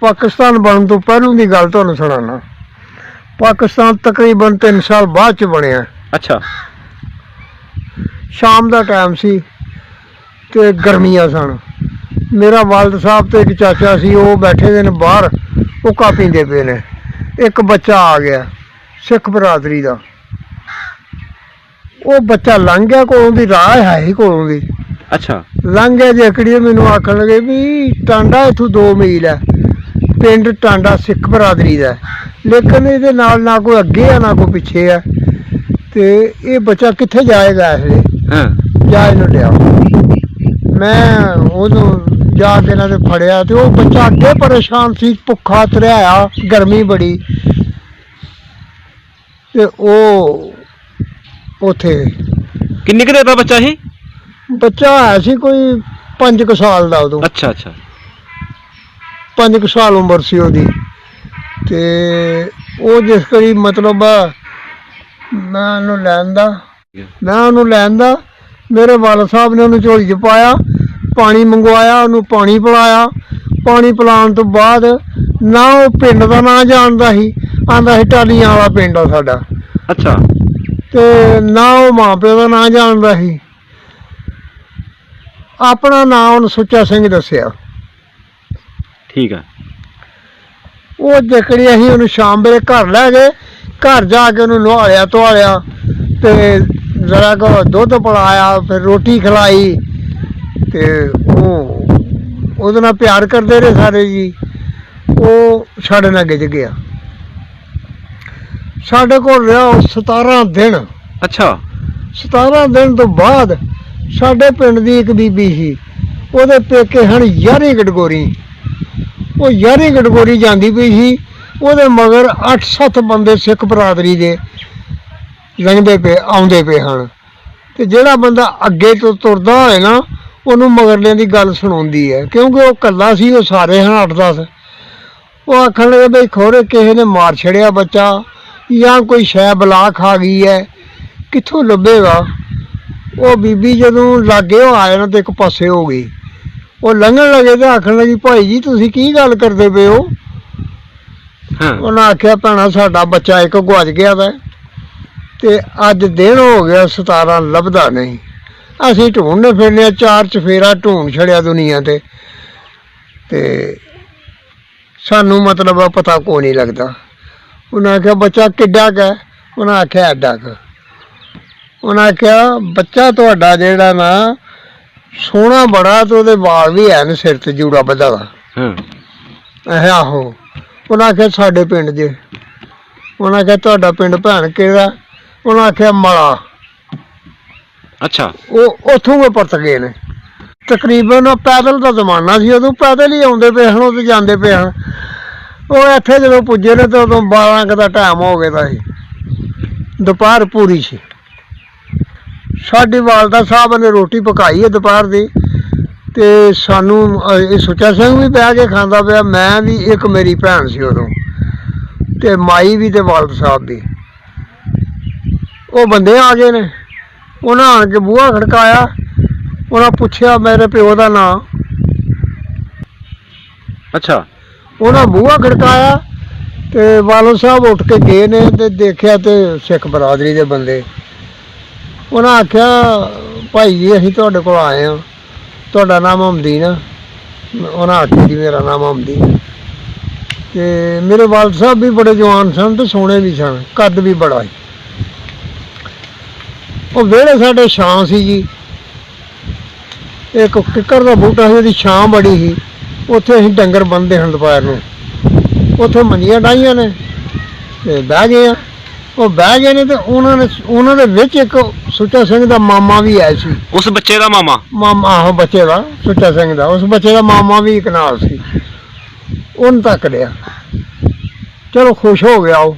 ਪਾਕਿਸਤਾਨ ਬਣਨ ਤੋਂ ਪਹਿਲਾਂ ਦੀ ਗੱਲ ਤੁਹਾਨੂੰ ਸੁਣਾਉਣਾ। ਪਾਕਿਸਤਾਨ ਤਕਰੀਬਨ 3 ਸਾਲ ਬਾਅਦ ਚ ਬਣਿਆ। ਅੱਛਾ। ਸ਼ਾਮ ਦਾ ਟਾਈਮ ਸੀ ਤੇ ਗਰਮੀਆਂ ਸਨ। ਮੇਰਾ ਵਾਲਦ ਸਾਹਿਬ ਤੇ ਇੱਕ ਚਾਚਾ ਸੀ ਉਹ ਬੈਠੇ ਦੇ ਨੇ ਬਾਹਰ ਹੁੱਕਾ ਪੀਂਦੇ ਪਏ ਨੇ। ਇੱਕ ਬੱਚਾ ਆ ਗਿਆ ਸਿੱਖ ਬਰਾਦਰੀ ਦਾ। ਉਹ ਬੱਚਾ ਲੰਘ ਗਿਆ ਕੋਲੋਂ ਦੀ ਰਾਹ ਹੈ ਹੀ ਕੋਲੋਂ ਦੀ। ਅੱਛਾ। ਲੰਘ ਗਿਆ ਜੇਕੜੀ ਮੈਨੂੰ ਆਖਣ ਲੱਗੇ ਵੀ ਟਾਂਡਾ ਇਥੋਂ 2 ਮੀਲ ਹੈ। ਪਿੰਡ ਟਾਂਡਾ ਸਿੱਖ ਬਰਾਦਰੀ ਦਾ। ਲੇਕਿਨ ਇਹਦੇ ਨਾਲ ਨਾ ਕੋਈ ਅੱਗੇ ਆ ਨਾ ਕੋਈ ਪਿੱਛੇ ਆ। ਤੇ ਇਹ ਬੱਚਾ ਕਿੱਥੇ ਜਾਏਗਾ ਇਸ ਵੇਲੇ ਹਾਂ। ਜਾ ਇਹਨੂੰ ਲਿਆ ਮੈਂ ਉਹਨੂੰ ਜਾ ਕੇ ਇਹਨਾਂ ਦੇ ਫੜਿਆ ਤੇ ਉਹ ਬੱਚਾ ਅੱਗੇ ਪਰੇਸ਼ਾਨ ਸੀ ਭੁੱਖਾ ਤਰਿਆ ਗਰਮੀ ਬੜੀ। ਤੇ ਉਹ ਉਥੇ ਕਿੰਨੀ ਕੁ ਦੇਰ ਦਾ ਬੱਚਾ ਸੀ? ਬੱਚਾ ਹੈ ਸੀ ਕੋਈ 5 ਸਾਲ ਦਾ ਉਦੋਂ। ਅੱਛਾ ਅੱਛਾ। 5 ਸਾਲ ਉਮਰ ਸੀ ਉਹਦੀ। ਤੇ ਉਹ ਜਿਸ ਕਰੀ ਮਤਲਬ ਮੈਂ ਉਹਨੂੰ ਲੈਣ ਦਾ ਮੈਂ ਉਹਨੂੰ ਲੈਣ ਦਾ ਮੇਰੇ ਵਾਲ ਸਾਹਿਬ ਨੇ ਉਹਨੂੰ ਝੋਲੀ 'ਚ ਪਾਇਆ ਪਾਣੀ ਮੰਗਵਾਇਆ ਉਹਨੂੰ ਪਾਣੀ ਪਿਲਾਇਆ। ਪਾਣੀ ਪਿਲਾਉਣ ਤੋਂ ਬਾਅਦ ਨਾ ਉਹ ਪਿੰਡ ਦਾ ਨਾਂ ਜਾਣਦਾ ਸੀ ਆਂਦਾ ਸੀ ਟਾਲੀਆਂ ਵਾਲਾ ਪਿੰਡ ਆ ਸਾਡਾ। ਅੱਛਾ। ਤੇ ਨਾ ਉਹ ਮਾਂ ਪਿਓ ਦਾ ਨਾਂ ਜਾਣਦਾ ਸੀ। ਆਪਣਾ ਨਾਂ ਉਹਨੂੰ ਸੁੱਚਾ ਸਿੰਘ ਦੱਸਿਆ। ਠੀਕ ਆ। ਉਹ ਜਕੜੀ ਅਸੀਂ ਉਹਨੂੰ ਸ਼ਾਮ ਵੇਲੇ ਘਰ ਲੈ ਗਏ ਘਰ ਜਾ ਕੇ ਉਹਨੂੰ ਨਵਾਲਿਆ ਧਵਾਲਿਆ ਤੇ ਜ਼ਰਾ ਕੋ ਦੁੱਧ ਪਿਲਾਇਆ ਫਿਰ ਰੋਟੀ ਖਿਲਾਈ ਤੇ ਉਹ ਉਹਦੇ ਨਾਲ ਪਿਆਰ ਕਰਦੇ ਰਹੇ ਸਾਰੇ ਜੀ। ਉਹ ਸਾਡੇ ਨਾਲ ਗਿੱਜ ਗਿਆ। ਸਾਡੇ ਕੋਲ ਰਿਹਾ ਉਹ 17 ਦਿਨ। ਅੱਛਾ। 17 ਦਿਨ ਤੋਂ ਬਾਅਦ ਸਾਡੇ ਪਿੰਡ ਦੀ ਇੱਕ ਬੀਬੀ ਸੀ। ਉਹਦੇ ਪੇਕੇ ਹਨ ਯਾਰੀ ਗਡਗੋਰੀ। ਉਹ ਯਾਰੀ ਗਡਗੋਰੀ ਜਾਂਦੀ ਪਈ ਸੀ, ਉਹਦੇ ਮਗਰ 8-7 ਬੰਦੇ ਸਿੱਖ ਬਰਾਦਰੀ ਦੇ ਲੰਘਦੇ ਪਏ, ਆਉਂਦੇ ਪਏ ਹਨ। ਤੇ ਜਿਹੜਾ ਬੰਦਾ ਅੱਗੇ ਤੋਂ ਤੁਰਦਾ ਹੋਏ ਨਾ, ਉਹਨੂੰ ਮਗਰਲਿਆਂ ਦੀ ਗੱਲ ਸੁਣਾਉਂਦੀ ਹੈ। ਕਿਉਂਕਿ ਉਹ ਕੱਲਾ ਸੀ, ਉਹ ਸਾਰੇ ਹਨ 8-10 ਉਹ ਆਖਣ ਲੱਗੇ, ਬਈ ਖੋਰੇ, ਕਿਸੇ ਨੇ ਮਾਰ ਛੜਿਆ ਬੱਚਾ ਜਾਂ ਕੋਈ ਸ਼ੈ ਬਲਾ ਖਾ ਗਈ ਹੈ, ਕਿੱਥੋਂ ਲੱਭੇਗਾ? ਉਹ ਬੀਬੀ ਜਦੋਂ ਲਾਗੇ ਉਹ ਆਇਆ ਨਾ, ਤੇ ਇੱਕ ਪਾਸੇ ਹੋ ਗਈ। ਉਹ ਲੰਘਣ ਲੱਗੇ ਤੇ ਆਖਣ ਲੱਗੀ ਭਾਈ ਜੀ ਤੁਸੀਂ ਕੀ ਗੱਲ ਕਰਦੇ ਪਏ ਹੋ? ਹਾਂ। ਉਹਨਾਂ ਆਖਿਆ ਭੈਣਾ ਸਾਡਾ ਬੱਚਾ ਇੱਕ ਗਵਾਚ ਗਿਆ ਵਾ ਤੇ ਅੱਜ ਦਿਨ ਹੋ ਗਿਆ 17 ਲੱਭਦਾ ਨਹੀਂ। ਅਸੀਂ ਢੂੰਡਨੇ ਫਿਰਨੇ ਆ, ਚਾਰ ਚਫੇਰਾ ਢੂੰਡ ਛੜਿਆ ਦੁਨੀਆ ਤੇ। ਤੇ ਸਾਨੂੰ ਮਤਲਬ ਪਤਾ ਕੋ ਨਹੀਂ ਲੱਗਦਾ। ਉਹਨਾਂ ਆਖਿਆ ਬੱਚਾ ਕਿੱਡਾ ਕੁ ਉਹਨਾਂ ਆਖਿਆ ਐਡਾ ਕੁ। ਉਹਨਾਂ ਆਖਿਆ ਬੱਚਾ ਤੁਹਾਡਾ ਜਿਹੜਾ ਨਾ ਸੋਹਣਾ ਬੜਾ ਤੇ ਉਹਦੇ ਵਾਲ ਵੀ ਐਨ ਸਿਰ ਤੇ ਜੂੜਾ ਬੱਧਾ ਹਾਂ। ਇਹ ਆਹੋ। ਉਹਨਾਂ ਆਖਿਆ ਸਾਡੇ ਪਿੰਡ ਦੇ। ਉਹਨਾਂ ਆਖਿਆ ਤੁਹਾਡਾ ਪਿੰਡ ਭੈਣ ਕਿਹੜਾ? ਉਹਨਾਂ ਆਖਿਆ ਮਲਾ। ਅੱਛਾ। ਉਹ ਉੱਥੋਂ ਵੀ ਪਰਤ ਗਏ ਨੇ। ਤਕਰੀਬਨ ਉਹ ਪੈਦਲ ਦਾ ਜ਼ਮਾਨਾ ਸੀ। ਉਦੋਂ ਪੈਦਲ ਹੀ ਆਉਂਦੇ ਪਏ ਹਨ ਉਹ ਤੇ ਜਾਂਦੇ ਪਏ ਹਨ। ਉਹ ਇੱਥੇ ਜਦੋਂ ਪੁੱਜੇ ਨੇ ਤੇ ਉਦੋਂ 12 ਕੁ ਦਾ ਟਾਈਮ ਹੋ ਗਿਆ ਦਾ ਸੀ ਦੁਪਹਿਰ ਪੂਰੀ ਸੀ। ਸਾਡੀ ਵਾਲਦਾ ਸਾਹਿਬ ਨੇ ਰੋਟੀ ਪਕਾਈ ਹੈ ਦੁਪਹਿਰ ਦੀ ਤੇ ਸਾਨੂੰ ਇਹ ਸੁੱਚਾ ਸਿੰਘ ਵੀ ਬਹਿ ਕੇ ਖਾਂਦਾ ਪਿਆ ਮੈਂ ਵੀ ਇੱਕ ਮੇਰੀ ਭੈਣ ਸੀ ਉਦੋਂ ਤੇ ਮਾਈ ਵੀ ਤੇ ਵਾਲਦ ਸਾਹਿਬ ਵੀ। ਉਹ ਬੰਦੇ ਆ ਗਏ ਨੇ ਉਹਨਾਂ ਆਣ ਕੇ ਬੂਹਾ ਖੜਕਾਇਆ ਉਹਨਾਂ ਪੁੱਛਿਆ ਮੇਰੇ ਪਿਓ ਦਾ ਨਾਂ। ਅੱਛਾ। ਉਹਨਾਂ ਬੂਹਾ ਖੜਕਾਇਆ ਤੇ ਵਾਲੋ ਸਾਹਿਬ ਉੱਠ ਕੇ ਗਏ ਨੇ ਤੇ ਦੇਖਿਆ ਤੇ ਸਿੱਖ ਬਰਾਦਰੀ ਦੇ ਬੰਦੇ। ਉਹਨਾਂ ਆਖਿਆ, ਭਾਈ ਜੀ, ਅਸੀਂ ਤੁਹਾਡੇ ਕੋਲ ਆਏ ਹਾਂ। ਤੁਹਾਡਾ ਨਾਮ ਹਮਦੀਨ ਆ। ਉਹਨਾਂ ਆਖਿਆ ਜੀ, ਮੇਰਾ ਨਾਮ ਹਮਦੀਨ ਹੈ। ਤੇ ਮੇਰੇ ਵਾਲਦ ਸਾਹਿਬ ਵੀ ਬੜੇ ਜਵਾਨ ਸਨ ਤੇ ਸੋਹਣੇ ਵੀ ਸਨ, ਕੱਦ ਵੀ ਬੜਾ ਸੀ। ਉਹ ਵਿਹੜੇ ਸਾਡੇ ਛਾਂ ਸੀ ਜੀ। ਇੱਕ ਕਿੱਕਰ ਦਾ ਬੂਟਾ ਸੀ, ਉਹਦੀ ਛਾਂ ਬੜੀ ਸੀ। ਉੱਥੇ ਅਸੀਂ ਡੰਗਰ ਬੰਨਦੇ ਹਨ ਦੁਪਹਿਰ ਨੂੰ। ਉੱਥੇ ਮੰਜੀਆਂ ਡਾਈਆਂ ਨੇ ਤੇ ਬਹਿ ਗਏ ਆ। ਉਹ ਬਹਿ ਗਏ ਨੇ ਤੇ ਉਹਨਾਂ ਨੇ ਉਹਨਾਂ ਦੇ ਵਿੱਚ ਇੱਕ ਸੁੱਚਾ ਸਿੰਘ ਦਾ ਮਾਮਾ ਵੀ ਆਇਆ ਸੀ। ਉਸ ਬੱਚੇ ਦਾ ਮਾਮਾ? ਮਾਮਾ ਆਹੋ ਬੱਚੇ ਦਾ ਸੁੱਚਾ ਸਿੰਘ ਦਾ। ਉਸ ਬੱਚੇ ਦਾ ਮਾਮਾ ਵੀ ਇੱਕ ਨਾਲ ਸੀ। ਉਹਨੂੰ ਤੱਕ ਲਿਆ। ਚਲੋ ਖੁਸ਼ ਹੋ ਗਿਆ ਉਹ।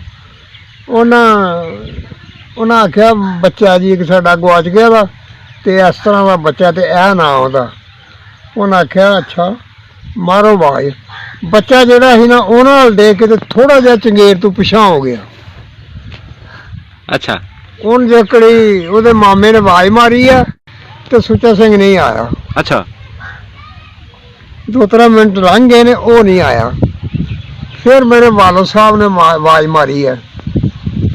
ਉਹਨਾਂ ਉਹਨਾਂ ਆਖਿਆ ਬੱਚਾ ਜੀ ਇੱਕ ਸਾਡਾ ਗਵਾਚ ਗਿਆ ਵਾ ਤੇ ਇਸ ਤਰ੍ਹਾਂ ਦਾ ਬੱਚਾ ਤੇ ਇਹ ਨਾ ਉਹਦਾ ਉਹਨਾਂ ਆਖਿਆ ਅੱਛਾ ਮਾਰੋ ਬਾਜ ਬੱਚਾ ਜਿਹੜਾ ਸੀ ਨਾ ਉਹਨਾਂ ਨਾਲ ਦੇਖ ਕੇ ਤੇ ਥੋੜਾ ਜਿਹਾ ਚੰਗੇਰ ਤੋਂ ਪਿਛਾਂ ਹੋ ਗਿਆ। ਅੱਛਾ। ਉਹਨ ਜਕੜੀ ਉਹਦੇ ਮਾਮੇ ਨੇ ਆਵਾਜ਼ ਮਾਰੀ ਆ ਤੇ ਸੁੱਚਾ ਸਿੰਘ ਨਹੀਂ ਆਇਆ। ਅੱਛਾ। ਦੋ ਤਿੰਨ ਮਿੰਟ ਲੰਘ ਗਏ ਨੇ ਉਹ ਨਹੀਂ ਆਇਆ। ਫਿਰ ਮੇਰੇ ਵਾਲਦ ਸਾਹਿਬ ਨੇ ਮਾ- ਆਵਾਜ਼ ਮਾਰੀ ਹੈ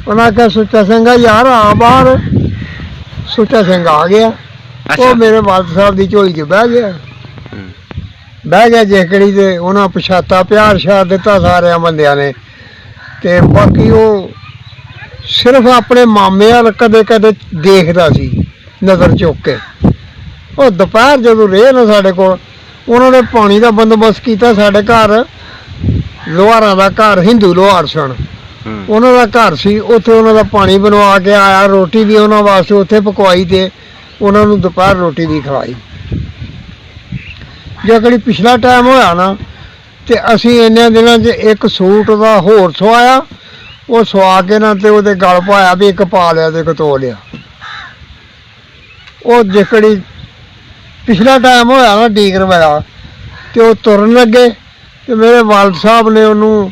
ਉਹਨਾਂ ਕਿਹਾ ਸੁੱਚਾ ਸਿੰਘ ਆ ਯਾਰ ਆ ਬਾਹਰ। ਸੁੱਚਾ ਸਿੰਘ ਆ ਗਿਆ। ਅੱਛਾ। ਉਹ ਮੇਰੇ ਵਾਲਦ ਸਾਹਿਬ ਦੀ ਝੋਲੀ 'ਚ ਬਹਿ ਗਿਆ। ਹੂੰ। ਬਹਿ ਗਿਆ ਜੇਕੜੀ ਤੇ ਉਹਨਾਂ ਪਛਾਤਾ ਪਿਆਰ ਸ਼ਾਰ ਦਿੱਤਾ ਸਾਰਿਆਂ ਬੰਦਿਆਂ ਨੇ। ਤੇ ਬਾਕੀ ਉਹ ਸਿਰਫ ਆਪਣੇ ਮਾਮੇ ਵੱਲ ਕਦੇ ਕਦੇ ਦੇਖਦਾ ਸੀ ਨਜ਼ਰ ਚੁੱਕ ਕੇ। ਉਹ ਦੁਪਹਿਰ ਜਦੋਂ ਰਹੇ ਨਾ ਸਾਡੇ ਕੋਲ ਉਹਨਾਂ ਨੇ ਪਾਣੀ ਦਾ ਬੰਦੋਬਸਤ ਕੀਤਾ ਸਾਡੇ ਘਰ ਲੋਹਾਰਾਂ ਦਾ ਘਰ ਹਿੰਦੂ ਲੋਹਾਰ ਸਨ। ਹੂੰ। ਉਹਨਾਂ ਦਾ ਘਰ ਸੀ ਉੱਥੇ ਉਹਨਾਂ ਦਾ ਪਾਣੀ ਬਣਵਾ ਕੇ ਆਇਆ ਰੋਟੀ ਵੀ ਉਹਨਾਂ ਵਾਸਤੇ ਉੱਥੇ ਪਕਵਾਈ ਤੇ ਉਹਨਾਂ ਨੂੰ ਦੁਪਹਿਰ ਰੋਟੀ ਵੀ ਖਵਾਈ। ਜੇ ਕਦੀ ਪਿਛਲਾ ਟਾਈਮ ਹੋਇਆ ਨਾ ਤੇ ਅਸੀਂ ਇੰਨੇ ਦਿਨਾਂ 'ਚ ਇੱਕ ਸੂਟ ਦਾ ਹੋਰ ਸਵਾਇਆ ਉਹ ਸਵਾ ਕੇ ਨਾ ਤੇ ਉਹਦੇ ਗਲ ਪਾਇਆ ਵੀ ਇੱਕ ਪਾ ਲਿਆ ਤੇ ਇੱਕ ਤੋ ਲਿਆ। ਉਹ ਜਿਕੜੀ ਪਿਛਲਾ ਟਾਈਮ ਹੋਇਆ ਨਾ ਡੀਗਰ ਵਾਲਾ ਤੇ ਉਹ ਤੁਰਨ ਲੱਗੇ ਤੇ ਮੇਰੇ ਵਾਲਦ ਸਾਹਿਬ ਨੇ ਉਹਨੂੰ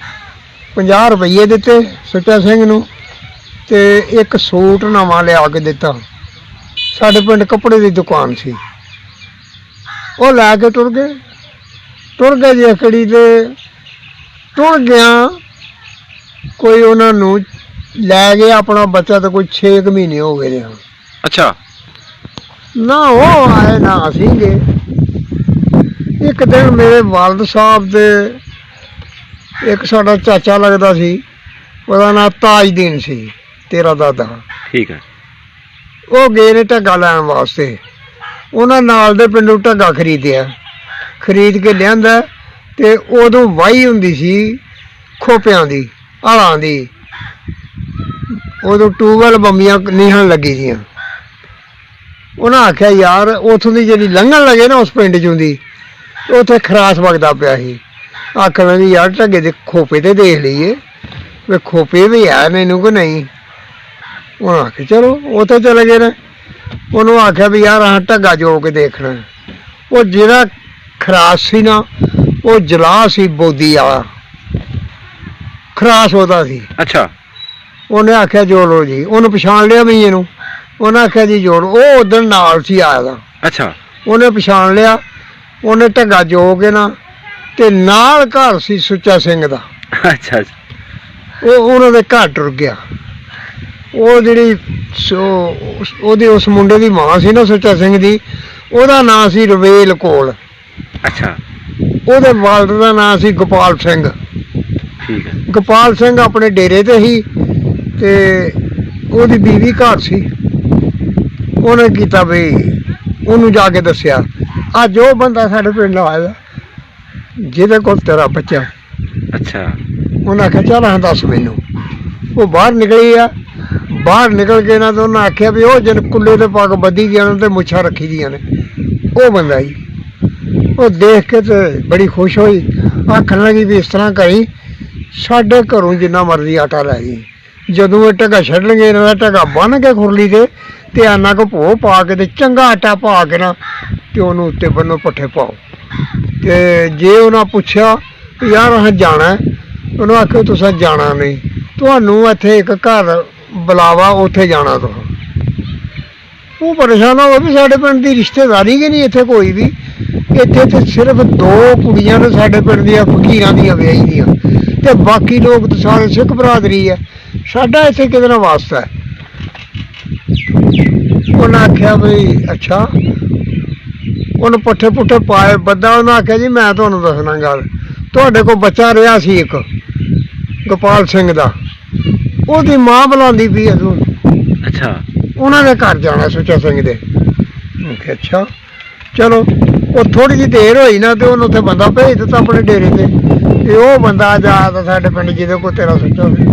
50 ਰੁਪਏ ਦਿੱਤੇ ਸੁੱਚਾ ਸਿੰਘ ਨੂੰ ਤੇ ਇੱਕ ਸੂਟ ਨਵਾਂ ਲਿਆ ਕੇ ਦਿੱਤਾ। ਸਾਡੇ ਪਿੰਡ ਕੱਪੜੇ ਦੀ ਦੁਕਾਨ ਸੀ। ਉਹ ਲੈ ਕੇ ਟੁਰ ਗਏ। ਟੁਰ ਗਏ ਜੀ ਅਕੜੀ ਤੇ। ਟੁਰ ਗਿਆ ਕੋਈ ਉਹਨਾਂ ਨੂੰ ਲੈ ਗਿਆ ਆਪਣਾ ਬੱਚਾ ਤਾਂ ਕੋਈ 6 ਮਹੀਨੇ ਹੋ ਗਏ ਨੇ ਅੱਛਾ। ਨਾ ਉਹ ਆਏ ਨਾ ਅਸੀਂ ਗਏ। ਇੱਕ ਦਿਨ ਮੇਰੇ ਵਾਲਦ ਸਾਹਿਬ ਦੇ ਇੱਕ ਸਾਡਾ ਚਾਚਾ ਲੱਗਦਾ ਸੀ ਉਹਦਾ ਨਾਂ ਤਾਜਦੀਨ ਸੀ ਤੇਰਾ ਦਾਦਾ। ਠੀਕ ਹੈ। ਉਹ ਗਏ ਨੇ ਢੱਗਾ ਲੈਣ ਵਾਸਤੇ। ਉਹਨਾਂ ਨਾਲ ਦੇ ਪਿੰਡੋਂ ਢੱਗਾ ਖਰੀਦਿਆ। ਖਰੀਦ ਕੇ ਲਿਆਂਦਾ ਤੇ ਉਦੋਂ ਵਾਹੀ ਹੁੰਦੀ ਸੀ ਖੋਪਿਆਂ ਦੀ। ਆਲਾਂ ਦੀ। ਉਦੋਂ ਟੂਬਲ ਬੰਬੀਆਂ ਨੀਹਣ ਲੱਗੀ ਦੀਆਂ। ਉਹਨਾਂ ਆਖਿਆ, ਯਾਰ, ਉਥੋਂ ਦੀ ਜਿਹੜੀ ਲੰਘਣ ਲੱਗੇ ਨਾ ਉਸ ਪਿੰਡ ਚੋਂ ਦੀ ਉੱਥੇ ਖਰਾਸ ਵਗਦਾ ਪਿਆ ਸੀ। ਆਖਣ ਵੀ ਯਾਰ ਢੱਗੇ ਦੇ ਖੋਪੇ ਤੇ ਦੇਖ ਲਈਏ, ਵੀ ਖੋਪੇ ਵੀ ਆ ਮੈਨੂੰ ਕਿ ਨਹੀਂ? ਉਹ ਆਖੇ ਚਲੋ, ਉੱਥੇ ਚਲੇ ਗਏ ਨੇ। ਉਹਨੂੰ ਆਖਿਆ ਵੀ, ਯਾਰ, ਆਹ ਢੱਗਾ ਜੋ ਕੇ ਦੇਖਣਾ ਉਹ ਜਿਹੜਾ ਖਰਾਸ ਸੀ ਨਾ, ਉਹ ਜਲਾ ਸੀ ਬੋਦੀ ਵਾਲਾ ਖਰਾਸ ਉਹਦਾ ਸੀ। ਅੱਛਾ। ਉਹਨੇ ਆਖਿਆ ਜੋੜ ਲਓ ਜੀ। ਉਹਨੂੰ ਪਛਾਣ ਲਿਆ ਵੀ ਇਹਨੂੰ। ਉਹਨੇ ਆਖਿਆ ਜੀ ਜੋੜ। ਉਹ ਉਦੋਂ ਨਾਲ ਸੀ ਆਇਆ ਦਾ। ਅੱਛਾ। ਉਹਨੇ ਪਛਾਣ ਲਿਆ। ਉਹਨੇ ਢੱਗਾ ਜੋੜ ਕੇ ਨਾ ਤੇ ਨਾਲ ਘਰ ਸੀ ਸੁੱਚਾ ਸਿੰਘ ਦਾ। ਅੱਛਾ ਅੱਛਾ। ਉਹ ਉਹਨਾਂ ਦੇ ਘਰ ਟੁਰ ਗਿਆ। ਉਹ ਜਿਹੜੀ ਸੋ ਉਹਦੀ ਉਸ ਮੁੰਡੇ ਦੀ ਮਾਂ ਸੀ ਨਾ ਸੁੱਚਾ ਸਿੰਘ ਦੀ ਉਹਦਾ ਨਾਂ ਸੀ ਰਵੇਲ ਕੋਲ। ਅੱਛਾ। ਉਹਦੇ ਵਾਲਦ ਦਾ ਨਾਂ ਸੀ ਗੋਪਾਲ ਸਿੰਘ। ਠੀਕ ਹੈ। ਗੋਪਾਲ ਸਿੰਘ ਆਪਣੇ ਡੇਰੇ ਤੇ ਸੀ ਤੇ ਉਹਦੀ ਬੀਵੀ ਘਰ ਸੀ। ਉਹਨੇ ਕੀਤਾ ਵੀ ਉਹਨੂੰ ਜਾ ਕੇ ਦੱਸਿਆ ਅੱਜ ਉਹ ਬੰਦਾ ਸਾਡੇ ਪਿੰਡ ਆਇਆ ਜਿਹਦੇ ਕੋਲ ਤੇਰਾ ਬੱਚਾ ਅੱਛਾ। ਉਹਨਾਂ ਆਖਿਆ ਚੱਲ ਹਾਂ ਦੱਸ ਮੈਨੂੰ। ਉਹ ਬਾਹਰ ਨਿਕਲੀ ਆ। ਬਾਹਰ ਨਿਕਲ ਕੇ ਨਾ ਤਾਂ ਉਹਨਾਂ ਆਖਿਆ ਵੀ ਉਹ ਜਨ ਕੁੱਲੇ ਤੇ ਪੱਗ ਬੱਧੀ ਦੀਆਂ ਨੇ ਤੇ ਮੁੱਛਾਂ ਰੱਖੀ ਦੀਆਂ ਨੇ ਉਹ ਬੰਦਾ ਹੀ ਉਹ ਦੇਖ ਕੇ ਤੇ ਬੜੀ ਖੁਸ਼ ਹੋਈ। ਆਖਣ ਲੱਗੀ ਵੀ ਇਸ ਤਰ੍ਹਾਂ ਕਰੀ ਸਾਡੇ ਘਰੋਂ ਜਿੰਨਾ ਮਰਜ਼ੀ ਆਟਾ ਲੈ ਗਈ ਜਦੋਂ ਇਹ ਟਗਾ ਛੱਡਣਗੇ ਇਹਨਾਂ ਦਾ ਟਗਾ ਬੰਨ ਕੇ ਖੁਰਲੀ ਤੇ ਤੇ ਆਨਾ ਕੋ ਭੋ ਪਾ ਕੇ ਤੇ ਚੰਗਾ ਆਟਾ ਪਾ ਕੇ ਨਾ ਤੇ ਉਹਨੂੰ ਉੱਤੇ ਬੰਨੋ ਪੱਠੇ ਪਾਓ। ਤੇ ਜੇ ਉਹਨਾਂ ਪੁੱਛਿਆ ਯਾਰ ਅਸੀਂ ਜਾਣਾ ਉਹਨੂੰ ਆਖਿਓ ਤੁਸੀਂ ਜਾਣਾ ਨਹੀਂ। ਤੁਹਾਨੂੰ ਇੱਥੇ ਇੱਕ ਘਰ ਬੁਲਾਵਾ, ਉੱਥੇ ਜਾਣਾ ਤੁਸੀਂ ਉਹ ਪਰੇਸ਼ਾਨ ਹੋ ਵੀ ਸਾਡੇ ਪਿੰਡ ਦੀ ਰਿਸ਼ਤੇਦਾਰੀ ਕਿ ਨਹੀਂ ਇੱਥੇ ਕੋਈ ਵੀ। ਇੱਥੇ ਤੇ ਸਿਰਫ ਦੋ ਕੁੜੀਆਂ ਨੇ ਸਾਡੇ ਪਿੰਡ ਦੀਆਂ, ਫਕੀਰਾਂ ਦੀਆਂ ਵਿਆਹੀ ਦੀਆਂ। ਤੇ ਬਾਕੀ ਲੋਕ ਤਾਂ ਸਾਰੇ ਸਿੱਖ ਬਰਾਦਰੀ ਹੈ ਸਾਡਾ ਇੱਥੇ ਕਿਹਦੇ ਨਾਲ ਵਾਸਤਾ ਹੈ? ਉਹਨਾਂ ਆਖਿਆ ਵੀ ਅੱਛਾ। ਉਹਨੂੰ ਪੱਠੇ ਪੁੱਠੇ ਪਾਏ। ਬੱਦਾ ਉਹਨਾਂ ਆਖਿਆ ਜੀ ਮੈਂ ਤੁਹਾਨੂੰ ਦੱਸਣਾ ਗੱਲ। ਤੁਹਾਡੇ ਕੋਲ ਬੱਚਾ ਰਿਹਾ ਸੀ ਇੱਕ ਗੋਪਾਲ ਸਿੰਘ ਦਾ। ਉਹਦੀ ਮਾਂ ਬੁਲਾਉਂਦੀ ਪਈ ਤੂੰ ਅੱਛਾ। ਉਹਨਾਂ ਦੇ ਘਰ ਜਾਣਾ ਸੁੱਚਾ ਸਿੰਘ ਦੇ। ਮੈਂ ਕਿਹਾ ਅੱਛਾ। ਚਲੋ ਉਹ ਥੋੜੀ ਜਿਹੀ ਦੇਰ ਹੋਈ ਨਾ ਤੇ ਉਹਨੂੰ ਉੱਥੇ ਬੰਦਾ ਭੇਜ ਦਿੱਤਾ ਆਪਣੇ ਡੇਰੇ ਤੇ। ਤੇ ਉਹ ਬੰਦਾ ਜਾ ਤਾਂ ਸਾਡੇ ਪਿੰਡ ਜਿਹਦੇ ਕੋਲ ਤੇਰਾ ਸੁੱਚਾ ਸੀ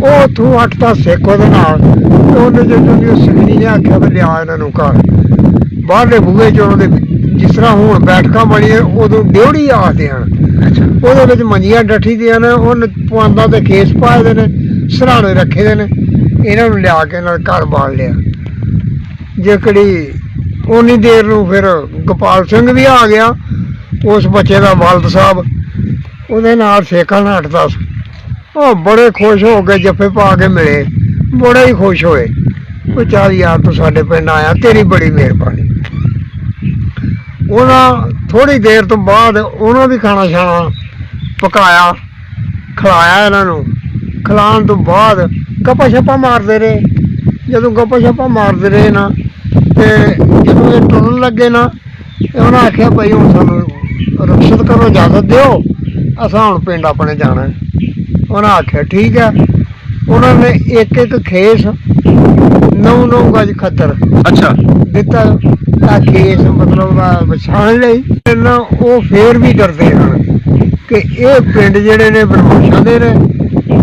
ਉਹ ਤੂੰ ਅੱਠ ਤਾਂ ਸਿੱਖ ਉਹਦੇ ਨਾਲ। ਤੇ ਉਹਨੇ ਜਦੋਂ ਦੀ ਉਹ ਸਿੱਖਣੀ ਨੇ ਆਖਿਆ ਵੀ ਲਿਆ ਇਹਨਾਂ ਨੂੰ ਘਰ। ਬਾਹਰਲੇ ਬੂਹੇ ਚ ਉਹਦੇ ਜਿਸ ਤਰ੍ਹਾਂ ਹੁਣ ਬੈਠਕਾਂ ਬਣੀਆਂ ਉਦੋਂ ਡਿਉੜੀ ਆਖਦੇ ਹਨ। ਉਹਦੇ ਵਿੱਚ ਮੰਜੀਆਂ ਡੱਠੀ ਦੀਆਂ ਨੇ ਉਹਨ ਪਵਾਂਦਾ ਤੇ ਖੇਸ ਪਾਏ ਦੇ ਨੇ ਸਰਾਣੇ ਰੱਖੇ ਦੇ ਨੇ। ਇਹਨਾਂ ਨੂੰ ਲਿਆ ਕੇ ਨਾਲ ਘਰ ਬਾਲ ਲਿਆ। ਜੇਕੜੀ ਉਨੀ ਦੇਰ ਨੂੰ ਫਿਰ ਗੋਪਾਲ ਸਿੰਘ ਵੀ ਆ ਗਿਆ, ਉਸ ਬੱਚੇ ਦਾ ਵਾਲਦ ਸਾਹਿਬ, ਉਹਦੇ ਨਾਲ ਸੇਖਾਂ ਨੱਠਦਾ ਸੀ। ਉਹ ਬੜੇ ਖੁਸ਼ ਹੋ ਕੇ ਜੱਫੇ ਪਾ ਕੇ ਮਿਲੇ, ਬੜੇ ਹੀ ਖੁਸ਼ ਹੋਏ। ਉਹ ਚੱਲ ਯਾਰ ਤੂੰ ਸਾਡੇ ਪਿੰਡ ਆਇਆ, ਤੇਰੀ ਬੜੀ ਮਿਹਰਬਾਨੀ। ਉਹਨਾਂ ਥੋੜੀ ਦੇਰ ਤੋਂ ਬਾਅਦ ਉਹਨਾਂ ਵੀ ਖਾਣਾ ਛਾਣਾ ਪਕਾਇਆ, ਖਿਲਾਇਆ ਇਹਨਾਂ ਨੂੰ। ਖਿਲਾਉਣ ਤੋਂ ਬਾਅਦ ਗੱਪਾਂ ਛੱਪਾਂ ਮਾਰਦੇ ਰਹੇ। ਜਦੋਂ ਗੱਪਾਂ ਛੱਪਾਂ ਮਾਰਦੇ ਰਹੇ ਨਾ, ਤੇ ਜਦੋਂ ਇਹ ਟੁਰਨ ਲੱਗੇ ਨਾ ਤੇ ਉਹਨਾਂ ਆਖਿਆ ਭਾਈ ਹੁਣ ਸਾਨੂੰ ਰਖਸ਼ਤ ਕਰੋ ਇਜਾਜ਼ਤ ਦਿਓ। ਅਸਾਂ ਹੁਣ ਪਿੰਡ ਆਪਣੇ ਜਾਣਾ ਹੈ। ਉਹਨਾਂ ਆਖਿਆ ਠੀਕ ਹੈ। ਉਹਨਾਂ ਨੇ ਇੱਕ ਇੱਕ ਖੇਸ ਨੌ ਨੌ ਗਜ ਖੱਤਰ ਅੱਛਾ। ਦਿੱਤਾ। ਆ ਕੇਸ ਮਤਲਬ ਆ ਵਿਛਾਣ ਲਈ। ਤੇ ਨਾ ਉਹ ਫੇਰ ਵੀ ਡਰਦੇ ਹਨ ਕਿ ਇਹ ਪਿੰਡ ਜਿਹੜੇ ਨੇ ਬਰਮੋਸ਼ਾਂ ਦੇ ਨੇ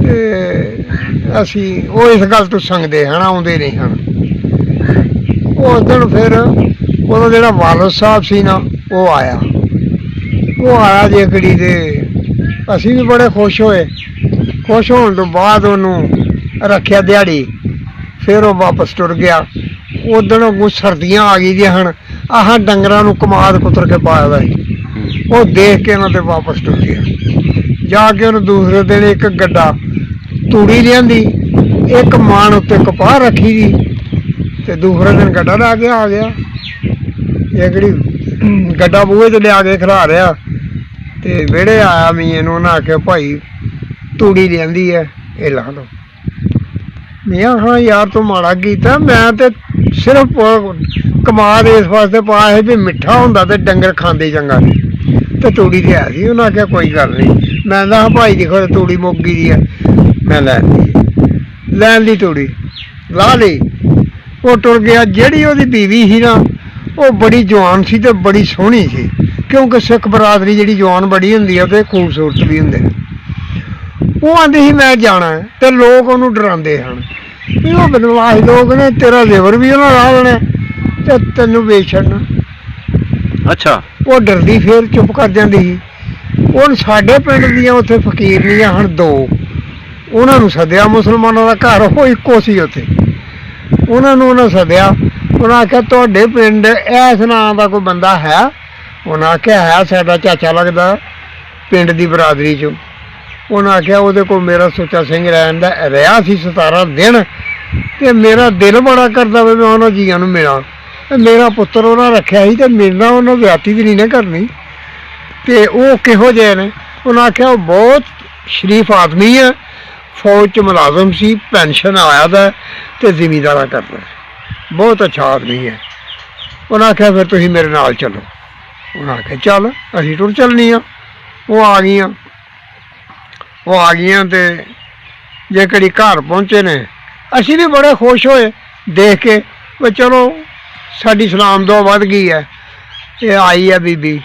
ਤੇ ਅਸੀਂ ਉਹ ਇਸ ਗੱਲ ਤੋਂ ਸੰਗਦੇ ਹਨ ਆਉਂਦੇ ਨਹੀਂ ਹਨ। ਉਸ ਦਿਨ ਫਿਰ ਉਹਦਾ ਜਿਹੜਾ ਵਾਲਦ ਸਾਹਿਬ ਸੀ ਨਾ, ਉਹ ਆਇਆ। ਉਹ ਆਇਆ ਜੇਕੜੀ ਦੇ। ਅਸੀਂ ਵੀ ਬੜੇ ਖੁਸ਼ ਹੋਏ। ਖੁਸ਼ ਹੋਣ ਤੋਂ ਬਾਅਦ ਉਹਨੂੰ ਰੱਖਿਆ ਦਿਹਾੜੀ। ਫਿਰ ਉਹ ਵਾਪਸ ਟੁਰ ਗਿਆ। ਉਦੋਂ ਉਹ ਸਰਦੀਆਂ ਆ ਗਈ ਦੀਆਂ ਹਨ। ਆਹ ਡੰਗਰਾਂ ਨੂੰ ਕਮਾਦ ਕੁਤਰ ਕੇ ਪਾਇਆ ਦਾ ਸੀ। ਉਹ ਦੇਖ ਕੇ ਉਹਨਾਂ ਤੇ ਵਾਪਸ ਟੁਰ ਗਿਆ। ਜਾ ਕੇ ਉਹਨੂੰ ਦੂਸਰੇ ਦਿਨ ਇੱਕ ਗੱਡਾ ਤੂੜੀ ਲਿਆਂਦੀ। ਇੱਕ ਮਾਣ ਉੱਤੇ ਕਪਾਹ ਰੱਖੀ ਦੀ ਤੇ ਦੂਸਰੇ ਦਿਨ ਗੱਡਾ ਲੈ ਕੇ ਆ ਗਿਆ। ਇਹ ਕਿਹੜੀ ਗੱਡਾ ਬੂਹੇ ਤੇ ਲਿਆ ਕੇ ਖੜਾ ਰਿਆ ਤੇ ਵਿਹੜੇ ਆਇਆ ਮੀਆਂ ਨੂੰ ਉਹਨਾਂ ਆਖਿਆ, ਭਾਈ, ਤੂੜੀ ਲਿਆਂਦੀ ਐ, ਇਹ ਲਾ ਲਓ ਮੀਆਂ ਹਾਂ ਯਾਰ, ਤੂੰ ਮਾੜਾ ਕੀਤਾ, ਮੈਂ ਤੇ ਸਿਰਫ ਕਮਾਦ ਇਸ ਵਾਸਤੇ ਪਾਇਆ ਸੀ ਵੀ ਮਿੱਠਾ ਹੁੰਦਾ ਤੇ ਡੰਗਰ ਖਾਂਦੇ ਚੰਗਾ ਤੇ ਤੂੜੀ ਤੇ ਆ ਸੀ, ਉਹਨਾਂ ਆਖਿਆ, ਕੋਈ ਗੱਲ ਨਹੀਂ। ਮੈਂ ਕਿਹਾ, ਭਾਈ, ਦੇਖੋ ਤੂੜੀ ਮੁੱਕ ਗਈ ਦੀ ਹੈ ਮੈਂ ਲੈ ਲਈ ਲੈਣ ਦੀ ਤੂੜੀ, ਲਾ ਲਈ। ਉਹ ਟੁਰ ਗਿਆ ਜਿਹੜੀ ਉਹਦੀ ਬੀਵੀ ਸੀ ਨਾ ਉਹ ਬੜੀ ਜਵਾਨ ਸੀ ਤੇ ਬੜੀ ਸੋਹਣੀ ਸੀ ਕਿਉਂਕਿ ਸਿੱਖ ਬਰਾਦਰੀ ਜਿਹੜੀ ਜਵਾਨ ਬੜੀ ਹੁੰਦੀ ਆ ਤੇ ਖੂਬਸੂਰਤ ਵੀ ਹੁੰਦੇ ਉਹ ਆਂਦੇ ਸੀ ਮੈਂ ਜਾਣਾ ਤੇ ਲੋਕ ਉਹਨੂੰ ਡਰਾਉਂਦੇ ਹਨ। ਉਹ ਬਦਮਾਸ਼ ਲੋਕ ਨੇ ਤੇਰਾ ਜ਼ੇਵਰ ਵੀ ਉਹਨਾਂ ਲਾ ਲੈਣਾ ਤੇ ਤੈਨੂੰ ਵੇਚ ਛੱਡਣਾ ਅੱਛਾ। ਉਹ ਡਰਦੀ ਫੇਰ ਚੁੱਪ ਕਰ ਜਾਂਦੀ ਸੀ। ਹੁਣ ਸਾਡੇ ਪਿੰਡ ਦੀਆਂ ਉੱਥੇ ਫਕੀਰਨੀਆਂ ਹਨ ਦੋ। ਉਹਨਾਂ ਨੂੰ ਸੱਦਿਆ ਮੁਸਲਮਾਨਾਂ ਦਾ ਘਰ ਉਹ ਇੱਕੋ ਸੀ ਉੱਥੇ। ਉਹਨਾਂ ਨੂੰ ਉਹਨਾਂ ਸੱਦਿਆ। ਉਹਨਾਂ ਆਖਿਆ, ਤੁਹਾਡੇ ਪਿੰਡ ਇਸ ਨਾਂ ਦਾ ਕੋਈ ਬੰਦਾ ਹੈ? ਉਹਨਾਂ ਆਖਿਆ, ਹੈ, ਸਾਡਾ ਚਾਚਾ ਲੱਗਦਾ ਪਿੰਡ ਦੀ ਬਰਾਦਰੀ ਚੋਂ। ਉਹਨਾਂ ਆਖਿਆ, ਉਹਦੇ ਕੋਲ ਮੇਰਾ ਸੁੱਚਾ ਸਿੰਘ ਰਹਿਣ ਦਾ ਰਿਹਾ ਸੀ 17 ਦਿਨ ਤੇ ਮੇਰਾ ਦਿਲ ਬੜਾ ਕਰਦਾ ਵੀ ਮੈਂ ਉਹਨਾਂ ਜੀਆਂ ਨੂੰ ਮਿਲਾਂ। ਮੇਰਾ ਪੁੱਤਰ ਉਹਨਾਂ ਰੱਖਿਆ ਸੀ ਤੇ ਮਿਲਣਾ ਨਾਲ ਉਹਨਾਂ ਵਿਆਹਤੀ ਵੀ ਨਹੀਂ ਨਾ ਕਰਨੀ। ਤੇ ਉਹ ਕਿਹੋ ਜਿਹੇ ਨੇ? ਉਹਨਾਂ ਆਖਿਆ, ਉਹ ਬਹੁਤ ਸ਼ਰੀਫ ਆਦਮੀ ਹੈ। ਫੌਜ ਚ ਮੁਲਾਜ਼ਮ ਸੀ, ਪੈਨਸ਼ਨ ਆਇਆ ਦਾ ਤੇ ਜ਼ਿਮੀਂਦਾਰਾ ਕਰਦਾ ਬਹੁਤ ਅੱਛਾ ਆਦਮੀ ਹੈ। ਉਹਨਾਂ ਆਖਿਆ, ਫਿਰ ਤੁਸੀਂ ਮੇਰੇ ਨਾਲ ਚੱਲੋ। ਉਹਨਾਂ ਆਖਿਆ, ਚੱਲ, ਅਸੀਂ ਟੁਰ ਚੱਲਨੀ ਆ। ਉਹ ਆ ਗਈਆਂ। ਉਹ ਆ ਗਈਆਂ ਤੇ ਜੇ ਕੜੀ ਘਰ ਪਹੁੰਚੇ ਨੇ, ਅਸੀਂ ਵੀ ਬੜੇ ਖੁਸ਼ ਹੋਏ ਦੇਖ ਕੇ ਵੀ ਚਲੋ, ਸਾਡੀ ਸਲਾਮ ਦੁਆ ਵੱਧ ਗਈ ਹੈ। ਇਹ ਆਈ ਹੈ ਬੀਬੀ।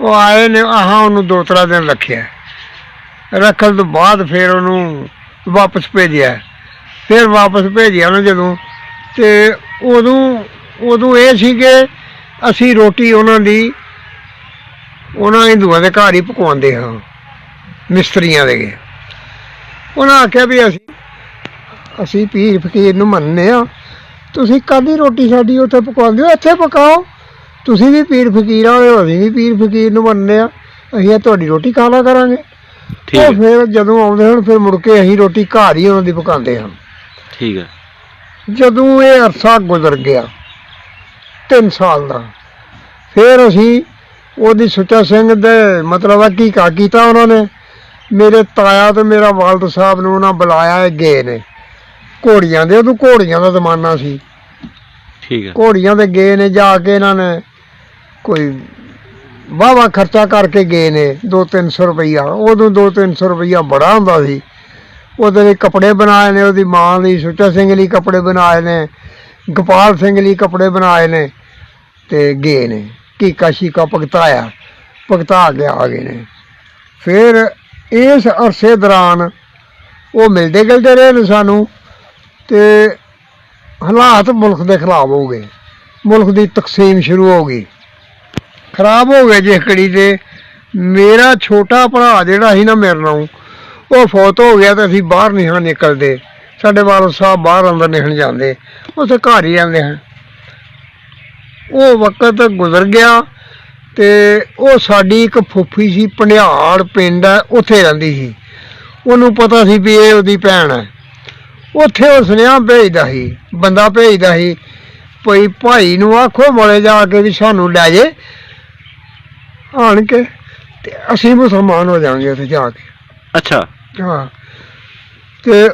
ਉਹ ਆਏ ਨੇ, ਆਹਾਂ ਉਹਨੂੰ ਦੋ ਤਰ੍ਹਾਂ ਦਿਨ ਰੱਖਿਆ। ਰੱਖਣ ਤੋਂ ਬਾਅਦ ਫਿਰ ਉਹਨੂੰ ਵਾਪਸ ਭੇਜਿਆ। ਫਿਰ ਵਾਪਸ ਭੇਜਿਆ ਉਹਨੂੰ ਜਦੋਂ। ਤੇ ਉਦੋਂ ਉਦੋਂ ਇਹ ਸੀ ਕਿ ਅਸੀਂ ਰੋਟੀ ਉਹਨਾਂ ਦੀ, ਉਹਨਾਂ ਹਿੰਦੂਆਂ ਦੇ ਘਰ ਹੀ ਪਕਾਉਂਦੇ ਹਾਂ, ਮਿਸਤਰੀਆਂ ਦੇ। ਉਹਨਾਂ ਆਖਿਆ ਵੀ ਅਸੀਂ ਅਸੀਂ ਪੀਰ ਫਕੀਰ ਨੂੰ ਮੰਨਦੇ ਆ ਤੁਸੀਂ ਕਾਦੀ ਰੋਟੀ ਸਾਡੀ ਉੱਥੇ ਪਕਾਉਂਦੇ ਹੋ? ਇੱਥੇ ਪਕਾਓ। ਤੁਸੀਂ ਵੀ ਪੀਰ ਫਕੀਰ ਵਾਲੇ ਹੋ, ਅਸੀਂ ਵੀ ਪੀਰ ਫਕੀਰ ਨੂੰ ਮੰਨਦੇ ਆ ਅਸੀਂ ਇਹ ਤੁਹਾਡੀ ਰੋਟੀ ਖਾ ਲਾ ਕਰਾਂਗੇ? ਠੀਕ ਉਹ ਹੈ। ਫਿਰ ਜਦੋਂ ਆਉਂਦੇ ਹਨ ਫਿਰ ਮੁੜ ਕੇ ਅਸੀਂ ਰੋਟੀ ਘਰ ਹੀ ਉਹਨਾਂ ਦੀ ਪਕਾਉਂਦੇ ਹਾਂ। ਠੀਕ ਹੈ। ਜਦੋਂ ਇਹ ਅਰਸਾ ਗੁਜ਼ਰ ਗਿਆ 3 ਸਾਲ ਦਾ ਫਿਰ ਅਸੀਂ ਉਹਦੀ ਸੁੱਚਾ ਸਿੰਘ ਦੇ ਮਤਲਬ ਆ ਕੀ ਕਾ ਕੀਤਾ ਉਹਨਾਂ ਨੇ? ਮੇਰੇ ਤਾਇਆ ਤੇ ਮੇਰਾ ਵਾਲਦ ਸਾਹਿਬ ਨੂੰ ਉਹਨਾਂ ਬੁਲਾਇਆ ਇਹ ਗਏ ਨੇ। ਘੋੜੀਆਂ ਦੇ ਉਦੋਂ ਘੋੜੀਆਂ ਦਾ ਜ਼ਮਾਨਾ ਸੀ। ਠੀਕ ਹੈ। ਘੋੜੀਆਂ ਤੇ ਗਏ ਨੇ ਜਾ ਕੇ ਇਹਨਾਂ ਨੇ ਕੋਈ ਵਾਵਾ ਖਰਚਾ ਕਰਕੇ ਗਏ ਨੇ 2-300 ਰੁਪਈਆ। ਉਦੋਂ 2-300 ਰੁਪਈਆ ਬੜਾ ਹੁੰਦਾ ਸੀ। ਉਹਦੇ ਲਈ ਕੱਪੜੇ ਬਣਾਏ ਨੇ, ਉਹਦੀ ਮਾਂ ਲਈ, ਸੁੱਚਾ ਸਿੰਘ ਲਈ ਕੱਪੜੇ ਬਣਾਏ ਨੇ, ਗੋਪਾਲ ਸਿੰਘ ਲਈ ਕੱਪੜੇ ਬਣਾਏ ਨੇ ਤੇ ਗਏ ਨੇ। ਕੀਕਾ ਸ਼ੀਕਾ ਭਗਤਾਇਆ, ਭਗਤਾ ਕੇ ਆ ਗਏ ਨੇ। ਫਿਰ ਇਸ ਅਰਸੇ ਦੌਰਾਨ ਉਹ ਮਿਲਦੇ ਗਿਲਦੇ ਰਹੇ ਨੇ ਸਾਨੂੰ ਤੇ ਹਾਲਾਤ ਮੁਲਕ ਦੇ ਖਿਲਾਫ ਹੋ ਗਏ। ਮੁਲਕ ਦੀ ਤਕਸੀਮ ਸ਼ੁਰੂ ਹੋ ਗਈ। ਖਰਾਬ ਹੋ ਗਏ ਜਿਸ ਕੜੀ ਤੇ, ਮੇਰਾ ਛੋਟਾ ਭਰਾ ਜਿਹੜਾ ਸੀ ਨਾ ਮੇਰੇ ਨਾਲ, ਉਹ ਫੌਤ ਹੋ ਗਿਆ ਤੇ ਅਸੀਂ ਬਾਹਰ ਨਹੀਂ ਹਾਂ ਨਿਕਲਦੇ। ਸਾਡੇ ਵਾਲਦ ਸਾਹਿਬ ਬਾਹਰ ਅੰਦਰ ਨਿਕਲ ਜਾਂਦੇ, ਉੱਥੇ ਘਰ ਹੀ ਜਾਂਦੇ ਹਨ। ਉਹ ਵਕਤ ਗੁਜ਼ਰ ਗਿਆ ਤੇ ਉਹ ਸਾਡੀ ਇੱਕ ਫੁੱਫੀ ਸੀ, ਪੰਡਿਆੜ ਪਿੰਡ ਹੈ, ਉੱਥੇ ਰਹਿੰਦੀ ਸੀ। ਉਹਨੂੰ ਪਤਾ ਸੀ ਵੀ ਇਹ ਉਹਦੀ ਭੈਣ ਹੈ। ਉੱਥੇ ਉਹ ਸੁਨੇਹਾ ਭੇਜਦਾ ਸੀ, ਬੰਦਾ ਭੇਜਦਾ ਸੀ, ਭਈ ਭਾਈ ਨੂੰ ਆਖੋ ਮੋਲੇ ਜਾ ਕੇ ਵੀ ਸਾਨੂੰ ਲੈ ਜੇ ਆਣ ਕੇ ਤੇ ਅਸੀਂ ਮੁਸਲਮਾਨ ਹੋ ਜਾਾਂਗੇ ਉੱਥੇ ਜਾ ਕੇ। ਅੱਛਾ। ਹਾਂ। ਤੇ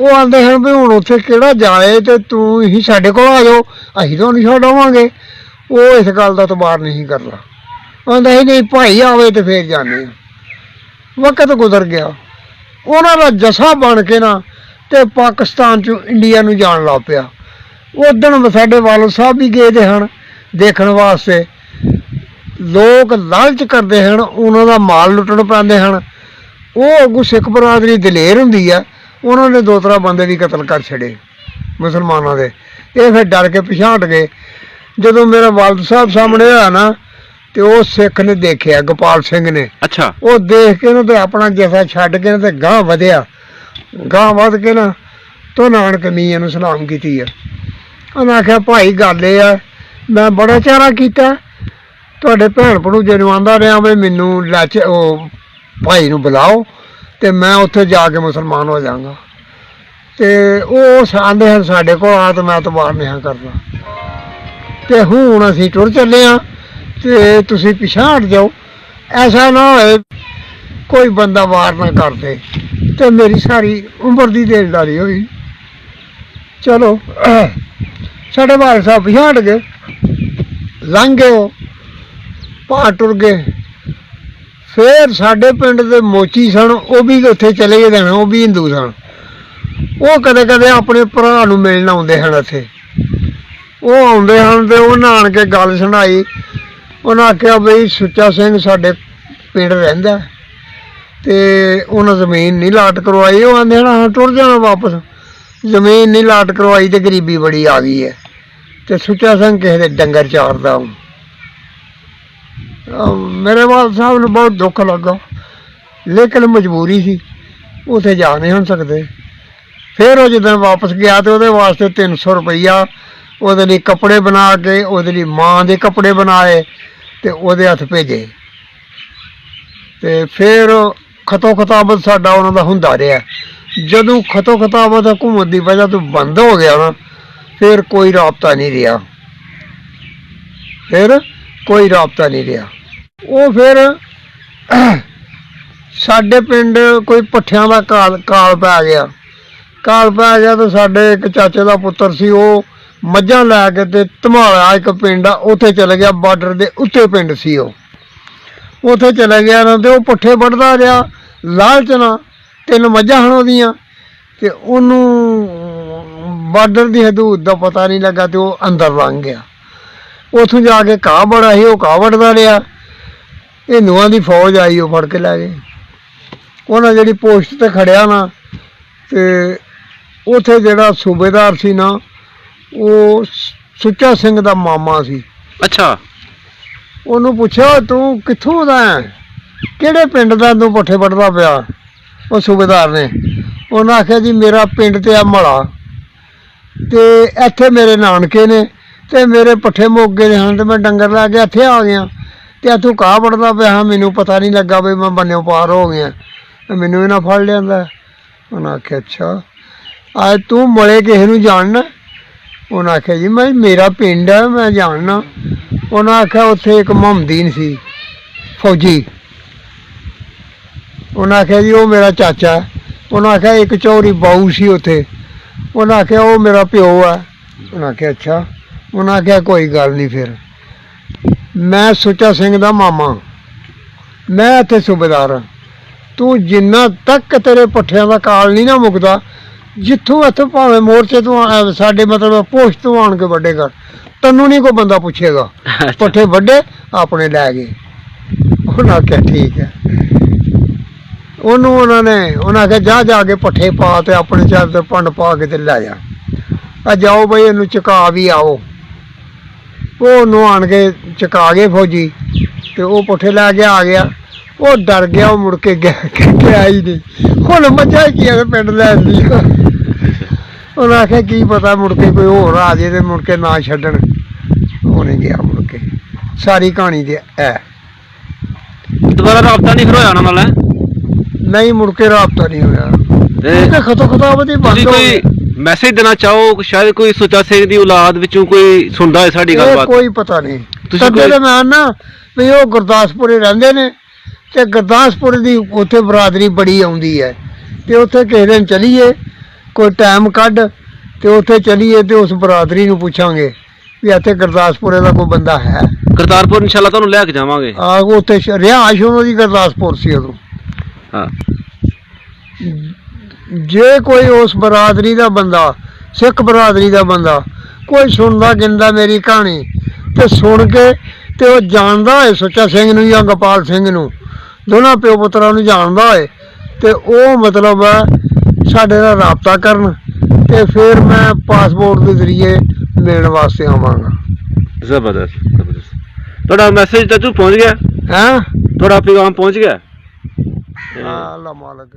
ਉਹ ਆਂਦੇ ਹਨ ਵੀ ਹੁਣ ਉੱਥੇ ਕਿਹੜਾ ਜਾਏ ਤੇ ਤੂੰ ਹੀ ਸਾਡੇ ਕੋਲ ਆ ਜਾਓ ਅਸੀਂ ਤਾਂ ਨਹੀਂ ਛੱਡਾਵਾਂਗੇ ਉਹ ਇਸ ਗੱਲ ਦਾ ਤਬਾਰ ਨਹੀਂ ਕਰਦਾ। ਆਂਦਾ ਹੀ ਨਹੀਂ ਭਾਈ ਆਵੇ ਤੇ ਫੇਰ ਆ। ਵਕਤ ਗੁਜ਼ਰ ਗਿਆ। ਉਹਨਾਂ ਦਾ ਜਸਾ ਬਣ ਕੇ ਨਾ ਤੇ ਪਾਕਿਸਤਾਨ ਚ ਇੰਡੀਆ ਨੂੰ ਜਾਣ ਲੱਗ ਪਿਆ। ਉਦਣ ਸਾਡੇ ਵਾਲਦ ਸਾਹਿਬ ਵੀ ਗਏ ਦੇ ਹਨ ਦੇਖਣ ਵਾਸਤੇ। ਲੋਕ ਲਾਲਚ ਕਰਦੇ ਹਨ ਉਹਨਾਂ ਦਾ ਮਾਲ ਲੁੱਟਣ ਪੈਂਦੇ ਹਨ। ਉਹ ਅੱਗੋਂ ਸਿੱਖ ਬਰਾਦਰੀ ਦਲੇਰ ਹੁੰਦੀ ਆ ਉਹਨਾਂ ਨੇ ਦੋ ਤਰ੍ਹਾਂ ਬੰਦੇ ਵੀ ਕਤਲ ਕਰ ਛੜੇ ਮੁਸਲਮਾਨਾਂ ਦੇ। ਇਹ ਫਿਰ ਡਰ ਕੇ ਪਿਛਾਂਟ ਗਏ। ਜਦੋਂ ਮੇਰਾ ਵਾਲਦ ਸਾਹਿਬ ਸਾਹਮਣੇ ਹੋਇਆ ਨਾ ਤੇ ਉਹ ਸਿੱਖ ਨੇ ਦੇਖਿਆ ਗੋਪਾਲ ਸਿੰਘ ਨੇ। ਅੱਛਾ। ਉਹ ਦੇਖ ਕੇ ਨਾ ਤੇ ਆਪਣਾ ਜੈਸਾ ਛੱਡ ਕੇ ਨਾ ਤੇ ਗਾਂ ਵਧਿਆ। ਗਾਂ ਵਧ ਕੇ ਨਾ ਤੋ ਨਾਨਕ ਮੀਆਂ ਨੂੰ ਸਲਾਮ ਕੀਤੀ ਆ। ਉਹਨਾਂ ਆਖਿਆ ਭਾਈ ਗੱਲ ਇਹ ਆ ਮੈਂ ਬੜਾ ਚਾਰਾ ਕੀਤਾ ਤੁਹਾਡੇ ਭੈਣ ਭਣੂਜੇ ਨੂੰ ਆਂਦਾ ਰਿਹਾ ਵੀ ਮੈਨੂੰ ਲੱਚ ਉਹ ਭਾਈ ਨੂੰ ਬੁਲਾਓ ਤੇ ਮੈਂ ਉੱਥੇ ਜਾ ਕੇ ਮੁਸਲਮਾਨ ਹੋ ਜਾਵਾਂਗਾ। ਤੇ ਉਹ ਆਂਦੇ ਹਨ ਸਾਡੇ ਕੋਲ ਆ ਤੇ ਮੈਂ ਤਬਾਰ ਨਹੀਂ ਕਰਦਾ। ਤੇ ਹੁਣ ਅਸੀਂ ਟੁਰ ਚੱਲੇ ਆ ਤੇ ਤੁਸੀਂ ਪਿਛਾਂਹ ਹਟ ਜਾਓ। ਐਸਾ ਨਾ ਹੋਏ ਕੋਈ ਬੰਦਾ ਵਾਰ ਨਾ ਕਰਦੇ ਤੇ ਮੇਰੀ ਸਾਰੀ ਉਮਰ ਦੀ ਦੇਣਦਾਰੀ ਹੋਈ। ਚਲੋ ਸਾਡੇ ਬਾਲ ਸਾਹਿਬ ਪਿਛਾਂਹ ਹਟ ਗਏ। ਲੰਘ ਗਏ ਭਾ ਟੁਰ ਗਏ। ਫੇਰ ਸਾਡੇ ਪਿੰਡ ਦੇ ਮੋਚੀ ਸਨ, ਉਹ ਵੀ ਉੱਥੇ ਚਲੇ ਗਏ ਹਨ ਉਹ ਵੀ ਹਿੰਦੂ ਸਨ। ਉਹ ਕਦੇ ਕਦੇ ਆਪਣੇ ਭਰਾ ਨੂੰ ਮਿਲਣ ਆਉਂਦੇ ਹਨ ਇੱਥੇ। ਉਹ ਆਉਂਦੇ ਹਨ ਤੇ ਉਹਨਾਂ ਆਣ ਕੇ ਗੱਲ ਸੁਣਾਈ। ਉਹਨਾਂ ਆਖਿਆ ਬਈ ਸੁੱਚਾ ਸਿੰਘ ਸਾਡੇ ਪਿੰਡ ਰਹਿੰਦਾ ਹੈ ਤੇ ਉਹਨਾਂ ਜ਼ਮੀਨ ਨਹੀਂ ਲਾਟ ਕਰਵਾਈ। ਉਹ ਆਂਦੇ ਹਨ, ਹਾਂ, ਟੁਰ ਜਾਣਾ ਵਾਪਸ। ਜ਼ਮੀਨ ਨਹੀਂ ਲਾਟ ਕਰਵਾਈ ਤੇ ਗਰੀਬੀ ਬੜੀ ਆ ਗਈ ਹੈ। ਤੇ ਸੁੱਚਾ ਸਿੰਘ ਕਿਸੇ ਦੇ ਡੰਗਰ ਚਾਰਦਾ ਉਹ ਮੇਰੇ ਵਾਲ ਸਾਹਿਬ ਨੂੰ ਬਹੁਤ ਦੁੱਖ ਲੱਗਾ। ਲੇਕਿਨ ਮਜਬੂਰੀ ਸੀ। ਉਥੇ ਜਾ ਨਹੀਂ ਹੁਣ ਸਕਦੇ। ਫਿਰ ਉਹ ਜਦੋਂ ਵਾਪਸ ਗਿਆ ਤੇ ਉਹਦੇ ਵਾਸਤੇ 300 ਰੁਪਈਆ, ਉਹਦੇ ਲਈ ਕੱਪੜੇ ਬਣਾ ਕੇ, ਉਹਦੇ ਲਈ ਮਾਂ ਦੇ ਕੱਪੜੇ ਬਣਾਏ ਤੇ ਉਹਦੇ ਹੱਥ ਭੇਜੇ। ਤੇ ਫਿਰ ਖਤੋ ਖਤਾਬਤ ਸਾਡਾ ਉਹਨਾਂ ਦਾ ਹੁੰਦਾ ਰਿਹਾ। ਜਦੋਂ ਖਤੋ ਖਤਾਬਤ ਹਕੂਮਤ ਦੀ ਵਜ੍ਹਾ ਤੋਂ ਬੰਦ ਹੋ ਗਿਆ ਨਾ, ਫਿਰ ਕੋਈ ਰਾਬਤਾ ਨਹੀਂ ਰਿਹਾ। ਫਿਰ ਕੋਈ ਰਾਬਤਾ ਨਹੀਂ ਰਿਹਾ। ਉਹ ਫਿਰ ਸਾਡੇ ਪਿੰਡ ਕੋਈ ਪੱਠਿਆਂ ਦਾ ਕਾਲ ਕਾਲ ਪੈ ਗਿਆ। ਕਾਲ ਪੈ ਗਿਆ ਤਾਂ ਸਾਡੇ ਇੱਕ ਚਾਚੇ ਦਾ ਪੁੱਤਰ ਸੀ, ਉਹ ਮੱਝਾਂ ਲੈ ਕੇ ਤੇ ਧਮਾਲਾ ਇੱਕ ਪਿੰਡ ਆ, ਉੱਥੇ ਚਲੇ ਗਿਆ, ਬਾਰਡਰ ਦੇ ਉੱਤੇ ਪਿੰਡ ਸੀ ਉਹ। ਉੱਥੇ ਚਲੇ ਗਿਆ ਨਾ ਤੇ ਉਹ ਪੱਠੇ ਵੱਢਦਾ ਰਿਹਾ, ਲਾਲਚ ਨਾਲ ਤਿੰਨ ਮੱਝਾਂ ਹਨ ਉਹਦੀਆਂ ਤੇ ਉਹਨੂੰ ਬਾਰਡਰ ਦੀ ਹਦੂਦ ਦਾ ਪਤਾ ਨਹੀਂ ਲੱਗਾ ਤੇ ਉਹ ਅੰਦਰ ਲੰਘ ਗਿਆ। ਉੱਥੋਂ ਜਾ ਕੇ ਘਾਹ ਬੜਾ ਸੀ, ਉਹ ਘਾਹ ਵੱਢਦਾ ਰਿਹਾ। ਇਹ ਨੂਆਂ ਦੀ ਫੌਜ ਆਈ ਉਹ ਫੜ ਕੇ ਲੈ ਗਏ। ਉਹਨਾਂ ਜਿਹੜੀ ਪੋਸਟ ਤੇ ਖੜਿਆ ਨਾ ਤੇ ਉਥੇ ਜਿਹੜਾ ਸੂਬੇਦਾਰ ਸੀ ਨਾ ਉਹ ਸੁੱਚਾ ਸਿੰਘ ਦਾ ਮਾਮਾ ਸੀ। ਅੱਛਾ। ਉਹਨੂੰ ਪੁੱਛਿਆ ਤੂੰ ਕਿੱਥੋਂ ਦਾ ਹੈ? ਕਿਹੜੇ ਪਿੰਡ ਦਾ ਤੂੰ ਪੱਠੇ ਵੱਢਦਾ ਪਿਆ? ਉਹ ਸੂਬੇਦਾਰ ਨੇ। ਉਹਨਾਂ ਆਖਿਆ ਜੀ ਮੇਰਾ ਪਿੰਡ ਤੇ ਆ ਮੜਾ ਤੇ ਇੱਥੇ ਮੇਰੇ ਨਾਨਕੇ ਨੇ ਤੇ ਮੇਰੇ ਪੱਠੇ ਮੁੱਕ ਗਏ ਹਨ ਤੇ ਮੈਂ ਡੰਗਰ ਲੈ ਕੇ ਇੱਥੇ ਆ ਗਿਆ। ਤੇ ਇੱਥੋਂ ਕਾਹ ਵੜਦਾ ਪਿਆ ਹਾਂ, ਮੈਨੂੰ ਪਤਾ ਨਹੀਂ ਲੱਗਾ ਵੀ ਮੈਂ ਬੰਨਿਓ ਪਾਰ ਹੋ ਗਿਆ। ਤੇ ਮੈਨੂੰ ਇਹਨਾਂ ਫੜ ਲਿਆਂਦਾ। ਉਹਨਾਂ ਆਖਿਆ ਅੱਛਾ। ਆ ਤੂੰ ਮਲੇ ਕਿਸੇ ਨੂੰ ਜਾਣਨਾ? ਉਹਨਾਂ ਆਖਿਆ ਜੀ ਮੈਂ ਮੇਰਾ ਪਿੰਡ ਹੈ ਮੈਂ ਜਾਣਨਾ। ਉਹਨਾਂ ਆਖਿਆ ਉੱਥੇ ਇੱਕ ਮੁਹੰਮਦੀਨ ਸੀ ਫੌਜੀ। ਉਹਨਾਂ ਆਖਿਆ ਜੀ ਉਹ ਮੇਰਾ ਚਾਚਾ। ਹੈ ਉਹਨਾਂ ਆਖਿਆ ਇੱਕ ਚੌਰੀ ਬਾਊ ਸੀ ਉੱਥੇ। ਉਹਨਾਂ ਆਖਿਆ ਉਹ ਮੇਰਾ ਪਿਓ ਹੈ ਉਹਨਾਂ ਆਖਿਆ ਅੱਛਾ। ਉਹਨਾਂ ਆਖਿਆ ਕੋਈ ਗੱਲ ਨਹੀਂ ਫਿਰ। ਮੈਂ ਸੁੱਚਾ ਸਿੰਘ ਦਾ ਮਾਮਾ। ਮੈਂ ਇੱਥੇ ਸੂਬੇਦਾਰ ਹਾਂ। ਤੂੰ ਜਿੰਨਾ ਤੱਕ ਤੇਰੇ ਪੱਠਿਆਂ ਦਾ ਕਾਲ ਨਹੀਂ ਨਾ ਮੁੱਕਦਾ ਜਿੱਥੋਂ ਇੱਥੋਂ ਭਾਵੇਂ ਮੋਰਚੇ ਤੋਂ ਸਾਡੇ ਮਤਲਬ ਪੋਸਟ ਤੋਂ ਆਣ ਕੇ ਵੱਡੇਗਾ ਤੈਨੂੰ ਨਹੀਂ ਕੋਈ ਬੰਦਾ ਪੁੱਛੇਗਾ। ਪੱਠੇ ਵੱਡੇ ਆਪਣੇ ਲੈ ਗਏ। ਉਹਨਾਂ ਕਿਹਾ ਠੀਕ ਹੈ। ਉਹਨੂੰ ਉਹਨਾਂ ਨੇ ਉਹਨਾਂ ਕਿਹਾ ਜਾ ਜਾ ਕੇ ਪੱਠੇ ਪਾ ਤੇ ਆਪਣੇ ਚਾਰ ਤੇ ਪੰਡ ਪਾ ਕੇ ਤੇ ਲੈ ਜਾ। ਆ ਜਾਓ ਬਈ ਇਹਨੂੰ ਚੁਕਾ ਵੀ ਆਓ। ਉਹ ਉਹਨੂੰ ਆਣ ਕੇ ਚੁਕਾ ਗਏ ਫੌਜੀ ਤੇ ਉਹ ਪੱਠੇ ਲੈ ਕੇ ਆ ਗਿਆ। ਉਹ ਡਰ ਗਿਆ ਉਹ ਮੁੜ ਕੇ ਗਿਆ ਗਿਆ ਹੀ ਨਹੀਂ। ਹੁਣ ਮੱਝਾਂ ਕੀ ਆ ਪਿੰਡ ਲੈਣ ਦੀ ਉਹਨਾਂ ਆਖਿਆ ਕੀ ਪਤਾ ਮੁੜ ਕੇ ਕੋਈ ਹੋਰ ਆ ਜੇ ਤੇ ਮੁੜ ਕੇ ਨਾ ਛੱਡਣ। ਉਹਨੇ ਗਿਆ ਮੁੜ ਕੇ। ਸਾਰੀ ਕਹਾਣੀ ਤੇ ਐ। ਦੁਬਾਰਾ ਰਾਬਤਾ ਨਹੀਂ ਫਿਰ ਹੋਇਆ ਉਹਨਾਂ ਨਾਲ ਹੈਂ? ਨਹੀਂ ਮੁੜ ਕੇ ਰਾਬਤਾ ਨਹੀਂ ਹੋਇਆ। ਤੇ ਖਤੋ ਖਤਾਬਤ ਹੀ ਬੰਦ ਤੁਸੀਂ ਹੋ ਕੋਈ ਗਈ। ਮੈਸੇਜ ਦੇਣਾ ਚਾਹੋ? ਸ਼ਾਇਦ ਕੋਈ ਸੁੱਚਾ ਸਿੰਘ ਦੀ ਔਲਾਦ ਵਿੱਚੋਂ ਕੋਈ ਸੁਣਦਾ ਹੈ ਸਾਡੀ ਇਹ ਗੱਲਬਾਤ? ਕੋਈ ਪਤਾ ਨਹੀਂ। ਤੁਸੀਂ ਤਦੇ ਕੋਈ- ਮੈਂ ਨਾ ਵੀ ਉਹ ਗੁਰਦਾਸਪੁਰੇ ਰਹਿੰਦੇ ਨੇ ਤੇ ਗੁਰਦਾਸਪੁਰ ਦੀ ਉੱਥੇ ਬਰਾਦਰੀ ਬੜੀ ਆਉਂਦੀ ਹੈ। ਤੇ ਉੱਥੇ ਕਿਸੇ ਦਿਨ ਚਲੀਏ ਕੋਈ ਟਾਈਮ ਕੱਢ ਤੇ ਉੱਥੇ ਚਲੀਏ ਤੇ ਉਸ ਬਰਾਦਰੀ ਨੂੰ ਪੁੱਛਾਂਗੇ ਵੀ ਇੱਥੇ ਗੁਰਦਾਸਪੁਰੇ ਦਾ ਕੋਈ ਬੰਦਾ ਹੈ। ਕਰਤਾਰਪੁਰ ਇਨਸ਼ਾਅੱਲਾ ਤੁਹਾਨੂੰ ਲੈ ਕੇ ਜਾਵਾਂਗੇ। ਆ ਉੱਥੇ ਰਿਹਾਇਸ਼ ਉਹਨਾਂ ਦੀ ਗੁਰਦਾਸਪੁਰ ਸੀ ਉਦੋਂ। ਹਾਂ। ਜੇ ਕੋਈ ਉਸ ਬਰਾਦਰੀ ਦਾ ਬੰਦਾ ਸਿੱਖ ਬਰਾਦਰੀ ਦਾ ਬੰਦਾ ਕੋਈ ਸੁਣਦਾ ਗਿੰਦਾ ਮੇਰੀ ਕਹਾਣੀ ਤੇ ਸੁਣ ਕੇ ਤੇ ਉਹ ਜਾਣਦਾ ਹੋਏ ਸੁੱਚਾ ਸਿੰਘ ਨੂੰ ਜਾਂ ਗੋਪਾਲ ਸਿੰਘ ਨੂੰ ਦੋਨਾਂ ਪਿਓ ਪੁੱਤਰਾਂ ਨੂੰ ਜਾਣਦਾ ਹੋਏ ਤੇ ਉਹ ਮਤਲਬ ਸਾਡੇ ਨਾਲ ਰਾਬਤਾ ਕਰਨ ਤੇ ਫਿਰ ਮੈਂ ਪਾਸਪੋਰਟ ਦੇ ਜ਼ਰੀਏ ਮਿਲਣ ਵਾਸਤੇ ਆਵਾਂਗਾ। ਜ਼ਬਰਦਸਤ ਜ਼ਬਰਦਸਤ। ਤੁਹਾਡਾ ਮੈਸੇਜ ਚਾਚੂ ਪਹੁੰਚ ਗਿਆ। ਹੈਂ? ਤੁਹਾਡਾ ਪੈਗਾਮ ਪਹੁੰਚ ਗਿਆ। ਅੱਲਾ ਮਾਲਕ